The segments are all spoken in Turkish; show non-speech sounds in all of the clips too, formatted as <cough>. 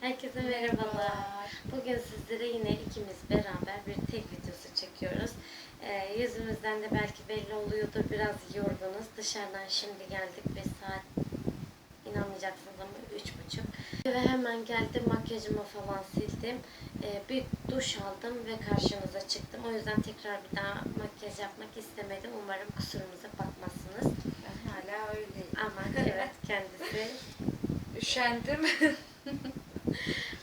Herkese merhabalar. Bugün sizlere yine ikimiz beraber bir tek videosu çekiyoruz. Ee, yüzümüzden de belki belli oluyordur. Biraz yorgunuz. Dışarıdan şimdi geldik ve saat inanmayacaksınız ama üç buçuk. Ve hemen geldim makyajımı falan sildim. Ee, bir duş aldım ve karşınıza çıktım. O yüzden tekrar bir daha makyaj yapmak istemedim. Umarım kusurumuza bakmazsınız. Ben hala öyleyim. Ama <laughs> evet kendisi Üşendim. <laughs>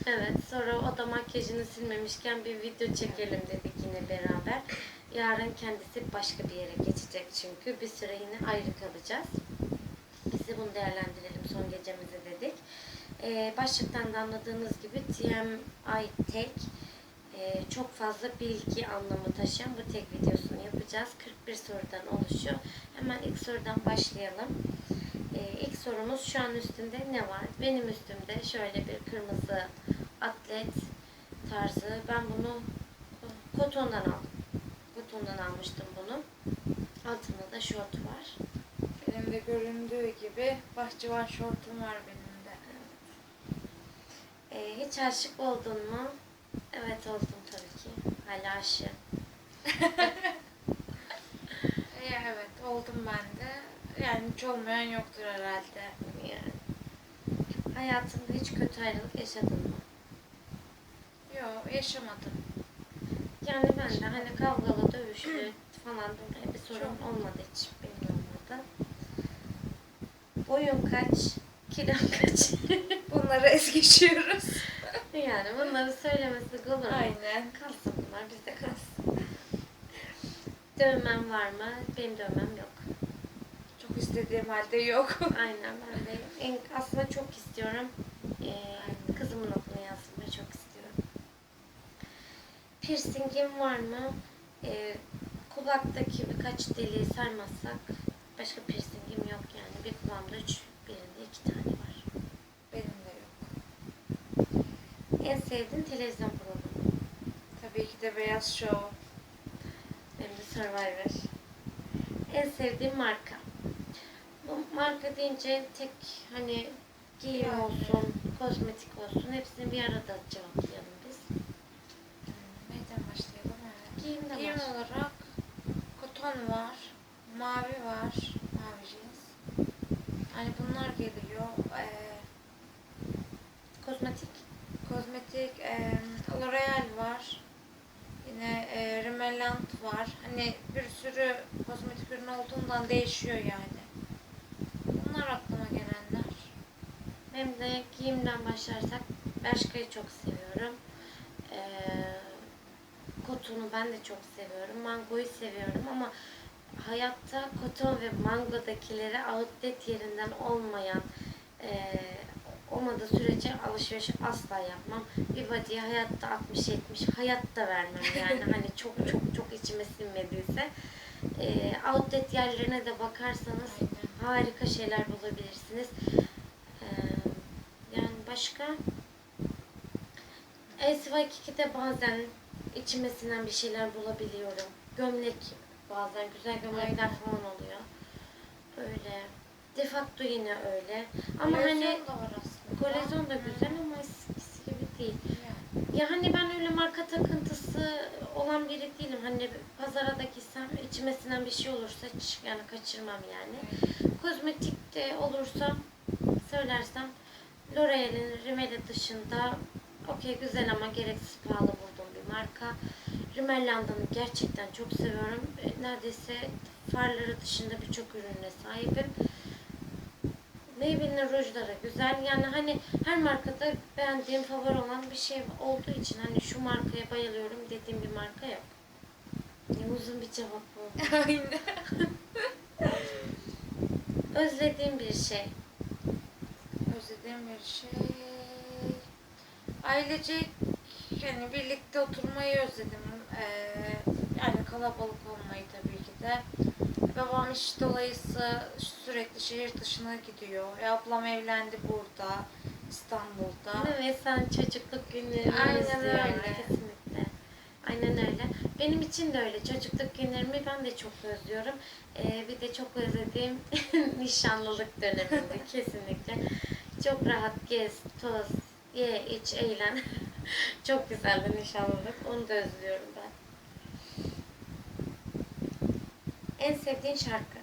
Evet, sonra o da makyajını silmemişken bir video çekelim dedik yine beraber. Yarın kendisi başka bir yere geçecek çünkü. Bir süre yine ayrı kalacağız. Biz de bunu değerlendirelim son gecemizi dedik. Ee, başlıktan da anladığınız gibi TMI tek e, çok fazla bilgi anlamı taşıyan bu tek videosunu yapacağız. 41 sorudan oluşuyor. Hemen ilk sorudan başlayalım. Ee, ilk sorumuz şu an üstünde ne var? Benim üstümde şöyle bir kırmızı atlet tarzı. Ben bunu kotondan aldım. Kotondan almıştım bunu. Altında da şort var. Benim de göründüğü gibi bahçıvan şortum var benim de. Ee, hiç aşık oldun mu? Evet oldum tabii ki. Hala aşığım. <laughs> E, evet oldum ben de. Yani hiç olmayan yoktur herhalde. Yani. Hayatında hiç kötü ayrılık yaşadın mı? Yok yaşamadım. Yani ben de hani kavgalı, dövüşlü <clears throat> falan böyle bir sorun Çok. olmadı hiç. Benim olmadı. Boyun kaç? Kilon <laughs> kaç? Bunları es geçiyoruz. yani bunları söylemesi olur mu? Aynen. Kalsın bunlar bizde kalsın. Dövmem var mı? Benim dövmem yok. İstediğim halde yok. <laughs> Aynen ben de. En, aslında çok istiyorum. Ee, kızımın adını yazmayı çok istiyorum. Piercingim var mı? Ee, kulaktaki birkaç deliği saymazsak başka piercingim yok yani. Bir kulağımda üç, birinde iki tane var. benim de yok. En sevdiğin televizyon programı? Tabii ki de Beyaz Show. Benim de Survivor. En sevdiğim marka. Marka deyince tek hani giyim Yani. olsun, kozmetik olsun hepsini bir arada cevaplayalım biz. Neyden başlayalım? Evet. Giyimde Giyim var. olarak koton var, mavi var, mavi jeans. Hani bunlar geliyor. Ee, Kozmetik. kozmetik, e, L'Oreal var. Yine e, Rimmel var. Hani bir sürü kozmetik ürün olduğundan değişiyor yani. Bunlar aklıma gelenler. Hem de giyimden başlarsak Bershka'yı çok seviyorum. Ee, Koton'u ben de çok seviyorum. Mango'yu seviyorum ama hayatta Koton ve Mango'dakilere outlet yerinden olmayan e, olmadığı sürece alışveriş asla yapmam. Bir body'ye hayatta 60-70 hayatta vermem yani <laughs> hani çok çok çok içime sinmediyse. E, outlet yerlerine de bakarsanız Aynen. harika şeyler bulabilirsiniz. Başka LCY2'de bazen içime sinen bir şeyler bulabiliyorum. Gömlek bazen güzel gömlekler falan oluyor. Öyle. Defacto yine öyle. Ama Kolezyon hani da var aslında. kolezyon da güzel ama eskisi gibi değil. Ya hani ben öyle marka takıntısı olan biri değilim. Hani pazara da gitsem içime sinen bir şey olursa hiç yani kaçırmam yani. Kozmetik de olursa söylersem L'Oreal'in Rimmel dışında okey güzel ama gereksiz pahalı bulduğum bir marka. Rimmel London'ı gerçekten çok seviyorum. E, Neredeyse farları dışında birçok ürüne sahibim. Maybelline rujları güzel. Yani hani her markada beğendiğim favori olan bir şey olduğu için hani şu markaya bayılıyorum dediğim bir marka yok. Ne uzun bir cevap bu. <laughs> Aynen. <laughs> Özlediğim bir şey. Bir şey. Ailecek yani birlikte oturmayı özledim. Ee, yani kalabalık olmayı tabii ki de. Babam iş dolayısı sürekli şehir dışına gidiyor. E, ablam evlendi burada, İstanbul'da. Ve sen çocukluk günlerini Aynen öyle. Kesinlikle. Aynen öyle. Benim için de öyle. Çocukluk günlerimi ben de çok özlüyorum. Ee, bir de çok özlediğim <laughs> nişanlılık döneminde <laughs> kesinlikle. Çok rahat gez, toz, Ye, iç, eğlen. <laughs> Çok güzeldi nişanlılık. Onu da özlüyorum ben. En sevdiğin şarkı?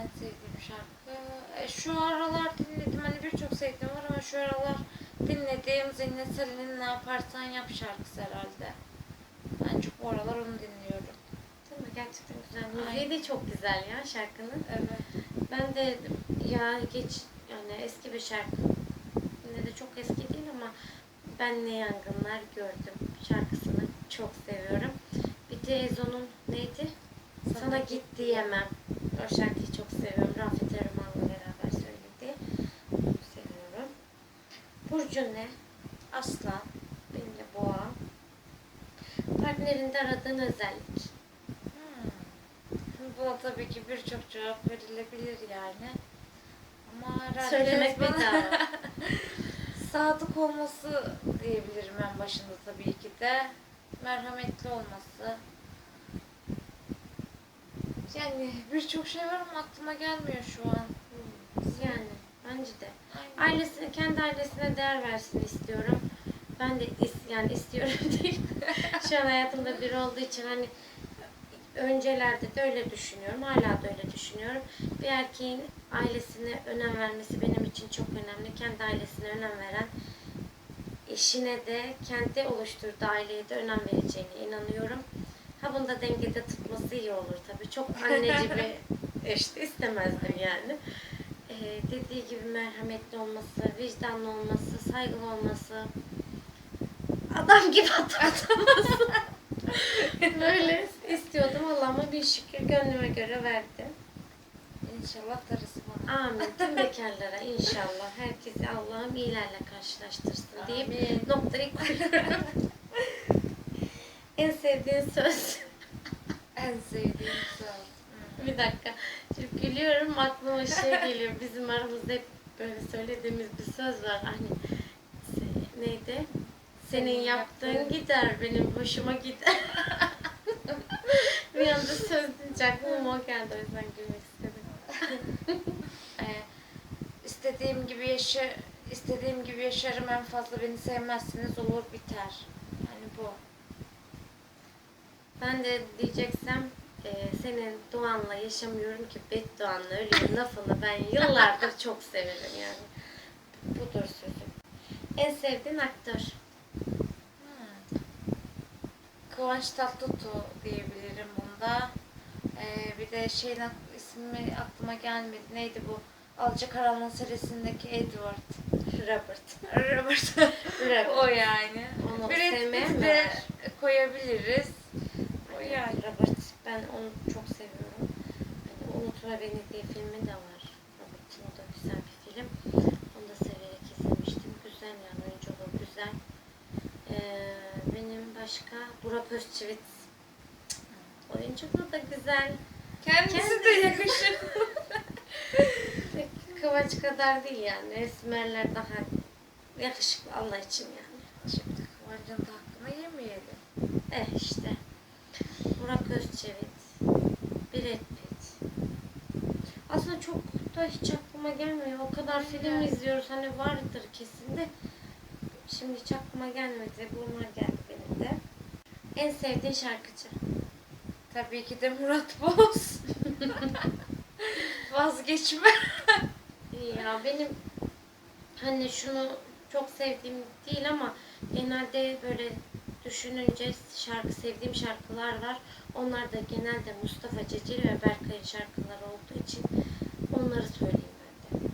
En sevdiğim şarkı. E, şu aralar dinledim. Hani birçok sevdiğim var ama şu aralar dinlediğim Zeynep Salih'in Ne Yaparsan Yap şarkısı herhalde. Ben çok bu aralar onu dinliyorum. Değil mi? Gerçekten güzel. Müziği de çok güzel ya şarkının. Evet. Ben de ya geç eski bir şarkı. Yine de çok eski değil ama ben ne yangınlar gördüm şarkısını çok seviyorum. Bir de Ezo'nun neydi? Sana, git diyemem. O şarkıyı çok seviyorum. Rafet Erman'la beraber söyledi. Onu seviyorum. Burcu ne? Aslan. Benim de boğa. Partnerinde aradığın özellik. Hmm. Buna tabii ki birçok cevap verilebilir yani. Söylemek bedava. <laughs> Sadık olması diyebilirim en başında tabii ki de. Merhametli olması. Yani birçok şey var ama aklıma gelmiyor şu an. Yani bence de. Aynen. Ailesine, kendi ailesine değer versin istiyorum. Ben de is- yani istiyorum <laughs> değil. Şu an hayatımda biri olduğu için hani öncelerde de öyle düşünüyorum. Hala da öyle düşünüyorum. Bir erkeğin ailesine önem vermesi benim için çok önemli. Kendi ailesine önem veren eşine de kendi oluşturduğu aileye de önem vereceğine inanıyorum. Ha bunu da dengede tutması iyi olur tabii. Çok <laughs> anneci bir eş de istemezdim yani. Ee, dediği gibi merhametli olması, vicdanlı olması, saygılı olması, adam gibi <laughs> atması. <laughs> Böyle istiyordum Allah'ıma bir şükür gönlüme göre verdi. İnşallah darısı bana. Amin. <laughs> Tüm bekarlara inşallah herkesi Allah'ım iyilerle karşılaştırsın deyip Amin. noktayı koyuyorum. <laughs> en sevdiğin söz. En sevdiğim söz. Bir dakika. Şimdi gülüyorum aklıma şey geliyor. Bizim aramızda hep böyle söylediğimiz bir söz var. Hani neydi? Senin yaptığın- gider, benim hoşuma gider. Bir anda deyince aklıma o geldi. O yüzden gülmek istedim. <laughs> Ee, istediğim gibi yaşa istediğim gibi yaşarım en fazla beni sevmezsiniz olur biter. Yani bu. Ben de diyeceksem e, senin duanla yaşamıyorum ki bedduanla ölüyorum lafını ben yıllardır <laughs> çok severim yani. Budur sözüm. En sevdiğin aktör. Kıvanç Tatlıtuğ diyebilirim bunda. Ee, bir de şeyin ak- ismi aklıma gelmedi. Neydi bu? Alacakaranlık serisindeki Edward. Robert. Robert. <laughs> Robert. o yani. Onu Brad Pitt'i de koyabiliriz. O yani. Robert. Ben onu çok seviyorum. Hani Unutma Beni diye filmi de var. Robert'ın o da güzel bir film. Onu da severek izlemiştim. Güzel yani oyunculuğu güzel. Ee, benim başka Burak Özçivit. Oyunculuğu da güzel. Kendisi Kendisi. de yakışır. <laughs> Kıvanç kadar değil yani. Esmerler daha yakışıklı Allah için yani. Şimdi Kıvanç'ın da hakkını yemeyelim. Eh işte. Burak Özçivit. Brad Pitt. Aslında çok da hiç aklıma gelmiyor. O kadar film Aynen. izliyoruz. Hani vardır kesin de. Şimdi hiç aklıma gelmedi. Bunlar geldi benim de. En sevdiğin şarkıcı. Tabii ki de Murat Boz. <laughs> Vazgeçme. Ya benim hani şunu çok sevdiğim değil ama genelde böyle düşününce şarkı sevdiğim şarkılar var. Onlar da genelde Mustafa Ceceli ve Berkay'ın şarkıları olduğu için onları söyleyeyim ben de.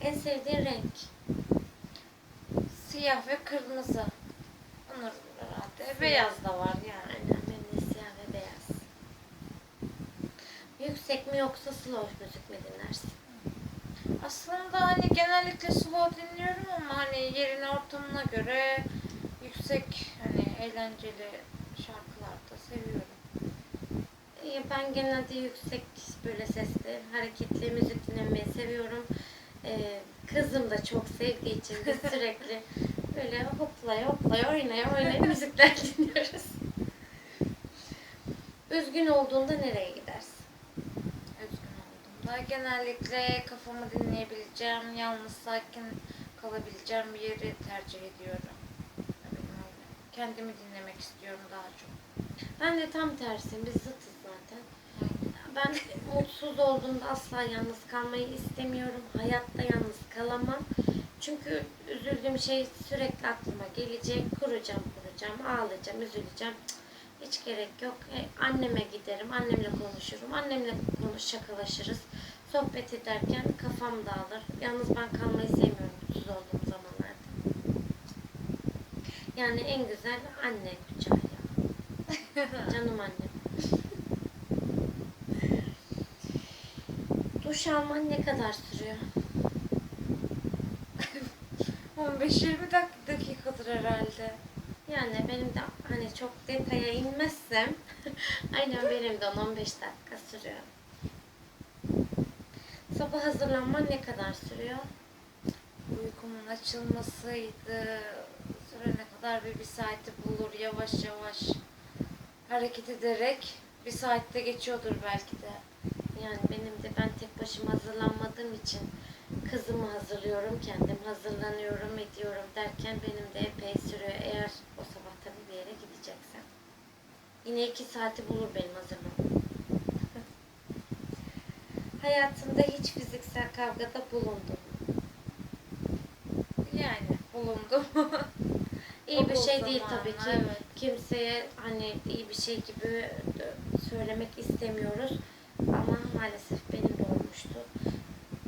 En sevdiğin renk? Siyah ve kırmızı. Herhalde. Beyaz da var yani. Aynen benim de siyah ve beyaz. Yüksek mi yoksa slow müzik mi dinlersin? Aslında hani genellikle slow dinliyorum ama hani yerine ortamına göre yüksek hani eğlenceli şarkılar da seviyorum. Ee, Ben genelde yüksek böyle sesli, hareketli müzik dinlemeyi seviyorum. Ee, kızım da çok sevdiği için biz <laughs> sürekli böyle hoplaya hoplaya oynaya oynaya <laughs> müzikler dinliyoruz. Üzgün olduğunda nereye gidersin? Üzgün olduğumda genellikle kafamı dinleyebileceğim, yalnız sakin kalabileceğim bir yeri tercih ediyorum. Kendimi dinlemek istiyorum daha çok. Ben de tam tersi. Biz zıtız zaten. Ben mutsuz olduğumda asla yalnız kalmayı istemiyorum. Hayatta yalnız kalamam. Çünkü üzüldüğüm şey sürekli aklıma gelecek. Kuracağım, kuracağım, ağlayacağım, üzüleceğim. Cık, Hiç gerek yok. E, anneme giderim, annemle konuşurum. Annemle konuş, şakalaşırız. Sohbet ederken kafam dağılır. Yalnız ben kalmayı sevmiyorum mutsuz olduğum zamanlarda. Yani en güzel anne kucağı ya. <laughs> Canım annem. Duş alman ne kadar sürüyor? 15-20 dak- dakikadır herhalde. Yani benim de hani çok detaya inmezsem <laughs> aynen benim de 10-15 dakika sürüyor. Sabah hazırlanman ne kadar sürüyor? Uykumun açılmasıydı. Sürene kadar bir, bir saati bulur yavaş yavaş. Hareket ederek bir saatte geçiyordur belki de. Yani benim de ben tek başıma hazırlanmadığım için kızımı hazırlıyorum, kendim hazırlanıyorum, ediyorum derken benim de epey sürüyor. Eğer o sabah tabii bir yere gideceksem. Yine iki saati bulur benim hazırlamam. <laughs> Hayatında hiç fiziksel kavgada bulundum. Yani bulundum. <laughs> İyi bir şey değil tabii ki. evet. Kimseye hani iyi bir şey gibi söylemek istemiyoruz. Ama maalesef benim de olmuştu.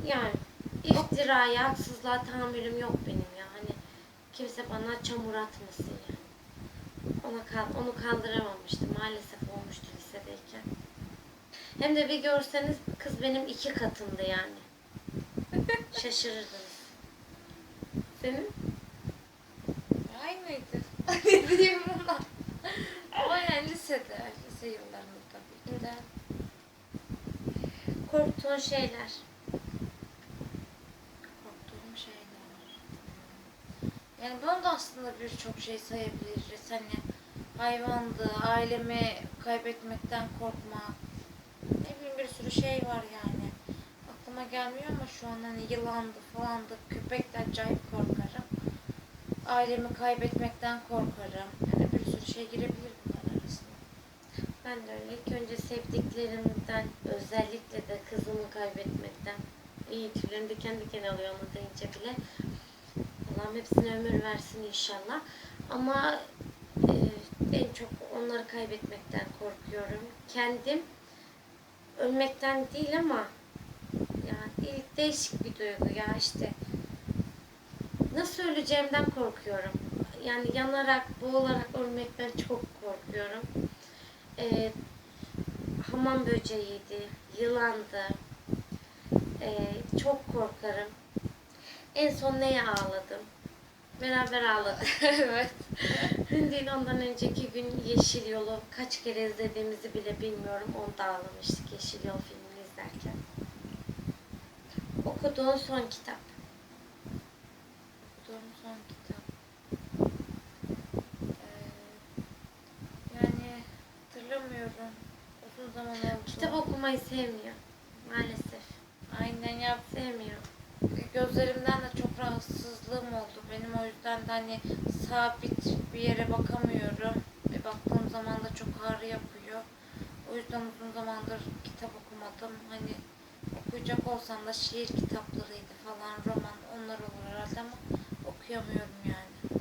Yani iftiraya, haksızlığa tahammülüm yok benim ya. Hani kimse bana çamur atmasın yani. Ona kal- onu kaldıramamıştım. Maalesef olmuştu lisedeyken. Hem de bir görseniz kız benim iki katımdı yani. <laughs> Şaşırırdınız. Senin? Aynıydı. <laughs> ne diyeyim buna? Ama yani lisede, lise yıllarında tabii ki de. Korktuğun şeyler. Korktuğum şeyler. Yani ben de aslında birçok şey sayabiliriz. Hani hayvandı, ailemi kaybetmekten korkmak. Ne bileyim bir sürü şey var yani. Aklıma gelmiyor ama şu an hani yılandı falandı, köpekten acayip korkarım. Ailemi kaybetmekten korkarım. Yani bir sürü şey girebilir bunlar arasında. Ben de öyle. İlk önce sevdiklerimden, özellikle de kızımı kaybetmekten. İyi tüylerim diken diken alıyor onu deyince bile. Allah'ım hepsine ömür versin inşallah. Ama e, en çok onları kaybetmekten korkuyorum. Kendim ölmekten değil ama ilk değişik bir duygu ya işte. Nasıl öleceğimden korkuyorum. Yani yanarak, boğularak ölmekten çok korkuyorum. Ee, hamam böceğiydi, yılandı. Ee, çok korkarım. En son neye ağladım? Beraber ağladık. <laughs> evet. Dün değil ondan önceki gün Yeşil Yol'u kaç kere izlediğimizi bile bilmiyorum. Onda ağlamıştık Yeşil Yol filmini izlerken. Okuduğun son kitap. Okuduğum son kitap. Ee, yani hatırlamıyorum. Uzun zaman oldu. Kitap okumayı sevmiyor. Maalesef. Aynen ya Sevmiyor. Gözlerimden de çok rahatsızlığım oldu. Benim o yüzden de hani sabit bir yere bakamıyorum. Ve baktığım zaman da çok ağrı yapıyor. O yüzden uzun zamandır kitap okumadım. Hani okuyacak olsam da şiir kitaplarıydı falan, roman onlar olur herhalde ama okuyamıyorum yani.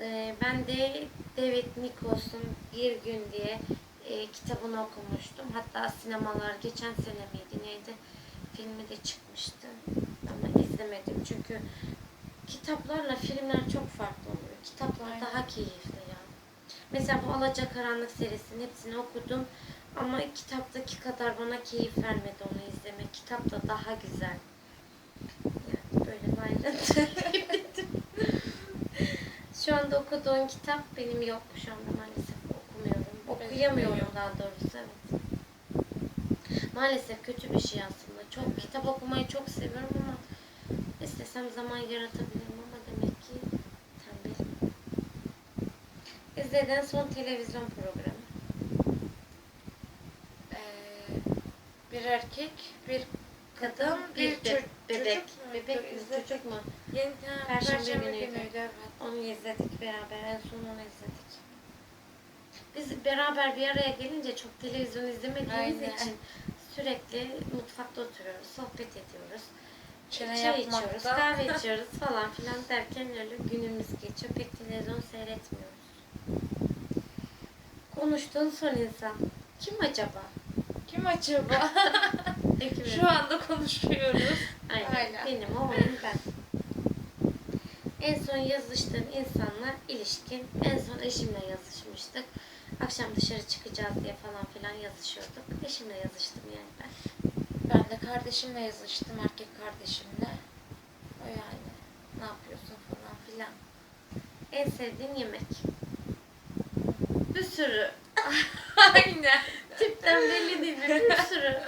Ee, ben de David Nichols'un Bir Gün diye e, kitabını okumuştum. Hatta sinemalar geçen sene miydi neydi? Filmi de çıkmıştı. Ama izlemedim çünkü kitaplarla filmler çok farklı oluyor. Kitaplar Aynen. daha keyifli ya. Mesela bu Alacakaranlık serisinin hepsini okudum. Ama kitaptaki kadar bana keyif vermedi onu izlemek. Kitap da daha güzel. Yani böyle ayrıntı. <laughs> Şu anda okuduğum kitap benim yok. Şu anda maalesef okumuyorum. Okuyamıyorum daha doğrusu evet. Maalesef kötü bir şey aslında. Çok kitap okumayı çok seviyorum ama istesem zaman yaratabilirim ama demek ki tembelim. İzlediğin son televizyon programı. Ee, bir erkek, bir kadın, bir, bir çocuk. bebek. Mu? Bebek mi? İzledik. Çocuk mu? Yeni Perşembe, günüydü. günüydü. evet. Onu izledik beraber. En son onu izledik. Biz beraber bir araya gelince çok televizyon izlemediğimiz Aynen. için sürekli mutfakta oturuyoruz, sohbet ediyoruz. Çene Çay içiyoruz, yapmakta. kahve <laughs> içiyoruz falan filan derken öyle günümüz geçiyor. Pek televizyon seyretmiyoruz. Konuştuğun son insan. Kim acaba? Kim acaba? <laughs> Şu anda konuşuyoruz. Aynen. Aynen. Benim o oyun ben. En son yazıştığım insanla ilişkin. En son eşimle yazışmıştık. Akşam dışarı çıkacağız diye falan filan yazışıyorduk. Eşimle yazıştım yani ben. Ben de kardeşimle yazıştım, erkek kardeşimle. O yani. Ne yapıyorsun falan filan. En sevdiğin yemek. Bir sürü. <laughs> Aynen. Tipten belli değil. Bir <laughs> sürü.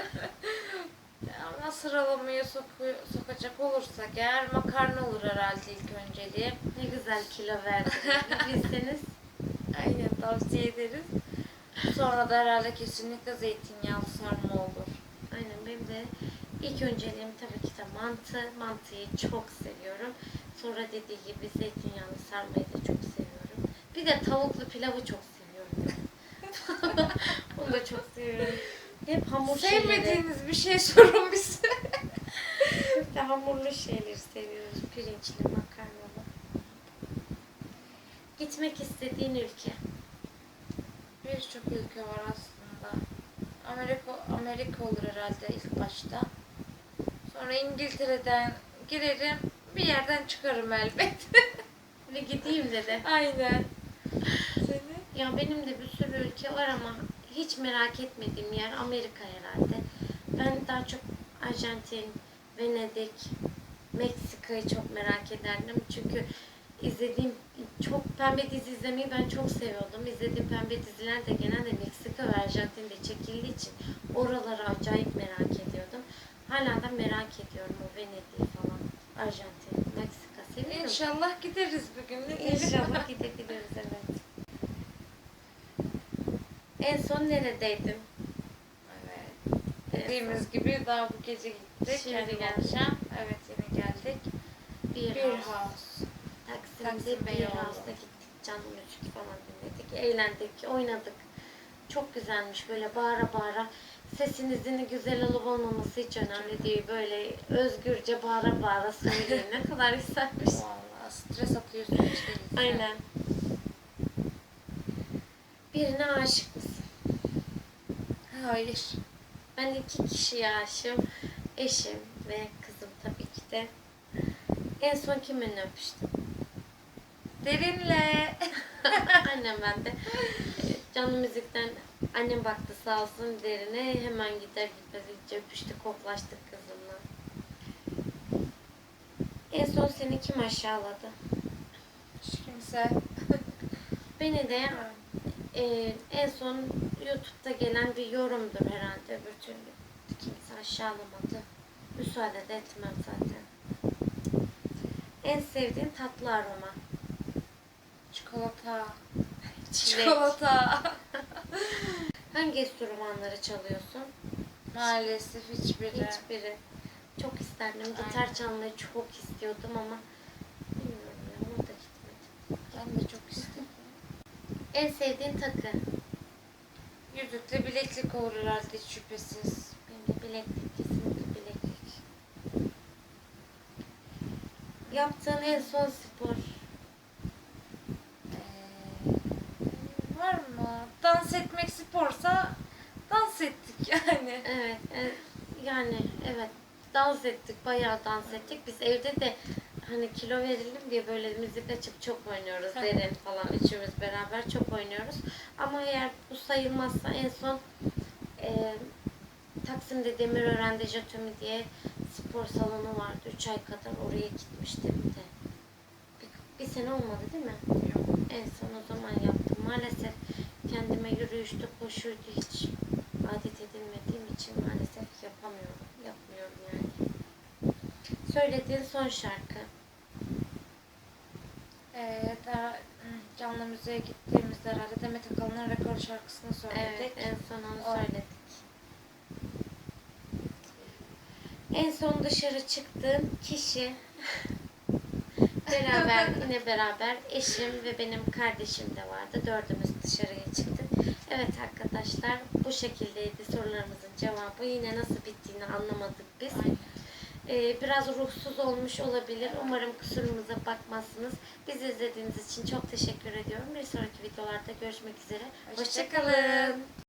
Ama sıralamayı soku- sokacak olursak eğer makarna olur herhalde ilk önceliği. Ne güzel kilo verdiniz. <laughs> Bilseniz. Aynen tavsiye ederiz. Sonra da herhalde kesinlikle zeytinyağlı sarma olur. Aynen benim de ilk önceliğim tabii ki de mantı. Mantıyı çok seviyorum. Sonra dediği gibi zeytinyağlı sarmayı da çok seviyorum. Bir de tavuklu pilavı çok seviyorum. <laughs> Onu da çok seviyorum. Hep hamur şeyleri, Sevmediğiniz bir şey sorun bize. hep hamurlu şeyleri seviyoruz. Pirinçli. Gitmek istediğin ülke. Birçok ülke var aslında. Amerika, Amerika olur herhalde ilk başta. Sonra İngiltere'den girerim. Bir yerden çıkarım elbet. <laughs> Ve gideyim dedi. Aynen. Seni? Ya benim de bir sürü ülke var ama hiç merak etmediğim yer Amerika herhalde. Ben daha çok Arjantin, Venedik, Meksika'yı çok merak ederdim. Çünkü izlediğim çok pembe dizi izlemeyi ben çok seviyordum. İzlediğim pembe diziler de genelde Meksika ve Arjantin'de çekildiği için oraları acayip merak ediyordum. Hala da merak ediyorum o Venedik'i falan. Arjantin, Meksika seviyorum. İnşallah gideriz bir gün. Ne diyelim? İnşallah gidebiliriz evet. En son? Evet. En Dediğimiz gibi daha bu gece gittik. Şimdi akşam. Evet yeni geldik. bir, Bir house. house. Taksim'de Taksim bir Beyoğlu. house'da gittik. Canlı müzik falan dinledik. Eğlendik, oynadık. Çok güzelmiş böyle bağıra bağıra. Sesinizin güzel olup olmaması hiç önemli değil. Böyle özgürce bağıra bağıra söyleyin. Ne kadar güzelmiş. Vallahi stres atıyorsun işte. Aynen. Birine aşık mısın? Hayır. Ben iki kişiye aşığım. Eşim ve kızım tabii ki de. En son kiminle öpüştüm? Derinle. <laughs> Annem ben de. Canlı müzikten annem baktı sağ olsun derine hemen gider gitmez hiç öpüştük koklaştık kızımla. En son seni kim aşağıladı? Hiç kimse. <laughs> Beni de e, en son YouTube'da gelen bir yorumdur herhalde öbür türlü. Kimse aşağılamadı. Müsaade de etmem zaten. En sevdiğin tatlı aroma. Çikolata. Çilek. Çikolata. <laughs> Hangi enstrümanları çalıyorsun? Maalesef hiçbiri. Hiçbiri. Çok isterdim. Gitar Aynen. çalmayı çok istiyordum ama bilmiyorum ya o da gitmedi. Ben de çok istedim. En sevdiğin takı? Yüzükle bileklik olur herhalde hiç şüphesiz. Benim de bileklik. Kesinlikle bileklik. Yaptığın en son Dans etmek sporsa dans ettik <laughs> yani. Evet. e, yani evet. Dans ettik. Bayağı dans ettik. Biz evde de hani kilo verelim diye böyle müzik açıp çok oynuyoruz. Derin falan üçümüz beraber çok oynuyoruz. Ama eğer bu sayılmazsa en son e, Taksim'de Demirören'de Jatomi diye spor salonu vardı. 3 ay kadar oraya gitmiştim de. Bir, bir sene olmadı değil mi? Yok. En son o zaman yaptım. Maalesef kendime yürüyüştü, koşuydu hiç adet edilmediğim için maalesef yapamıyorum. Yapmıyorum yani. Söylediğin son şarkı. Ee, daha canlı müziğe gittiğimizde herhalde Demet Akalın'ın rekor şarkısını söyledik. Evet, en son onu O. söyledik. En son dışarı çıktığın kişi <laughs> Beraber yine beraber eşim ve benim kardeşim de vardı. Dördümüz dışarıya çıktık. Evet arkadaşlar bu şekildeydi sorularımızın cevabı. Yine nasıl bittiğini anlamadık biz. Ee, biraz ruhsuz olmuş olabilir. Umarım kusurumuza bakmazsınız. Bizi izlediğiniz için çok teşekkür ediyorum. Bir sonraki videolarda görüşmek üzere. Hoşça Hoşçakalın. kalın.